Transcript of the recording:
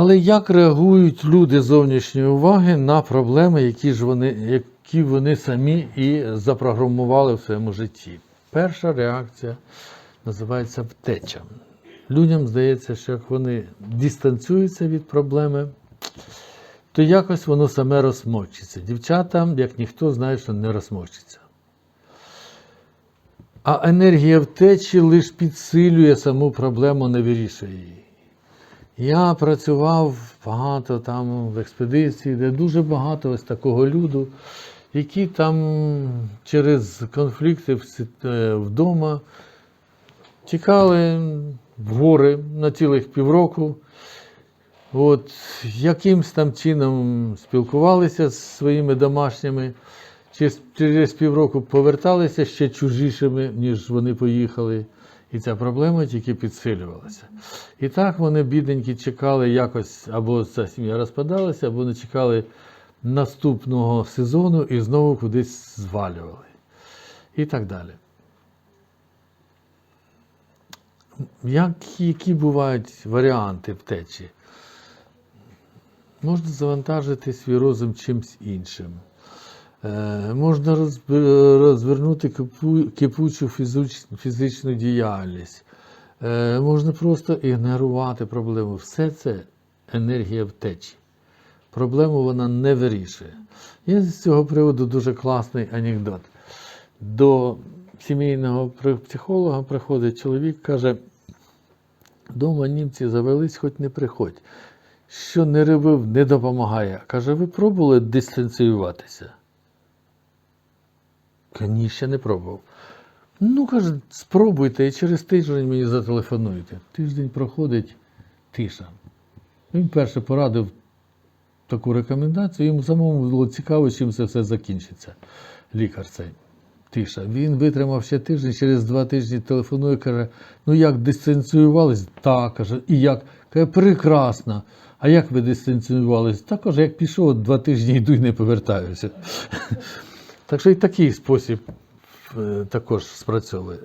Але як реагують люди зовнішньої уваги на проблеми, які ж вони, які вони самі і запрограмували в своєму житті? Перша реакція називається втеча. Людям здається, що як вони дистанціюються від проблеми, то якось воно саме розмовчиться. Дівчатам, як ніхто, знає, що не розмовчиться. А енергія втечі лише підсилює саму проблему, не вирішує її. Я працював багато там в експедиції, де дуже багато ось такого люду, які там через конфлікти е, вдома тікали в гори на цілих півроку. От, якимсь там чином спілкувалися з своїми домашніми, через півроку поверталися ще чужішими, ніж вони поїхали. І ця проблема тільки підсилювалася. І так вони, бідненькі, чекали якось, або ця сім'я розпадалася, або не чекали наступного сезону і знову кудись звалювали. І так далі. Які, які бувають варіанти втечі? Можна завантажити свій розум чимось іншим. Е, можна розвернути кипучу фізичну діяльність. Е, можна просто ігнорувати проблему. Все це енергія втечі. Проблему вона не вирішує. Є з цього приводу дуже класний анекдот. До сімейного психолога приходить чоловік, каже: Дома німці завелись, хоч не приходь. Що не робив, не допомагає. Каже, ви пробували дистанціюватися? Ні, ще не пробував. Ну, каже, спробуйте і через тиждень мені зателефонуйте. Тиждень проходить тиша. Він перше порадив таку рекомендацію, йому самому було цікаво, чим це все закінчиться. Лікар цей. Тиша. Він витримав ще тиждень, через два тижні телефонує, каже: ну як дистанціювались? Так, каже, і як? Каже, прекрасно. А як ви дистанціювались? Так, каже, як пішов, два тижні йду і не повертаюся. Так що і такий спосіб е, також спрацьовує.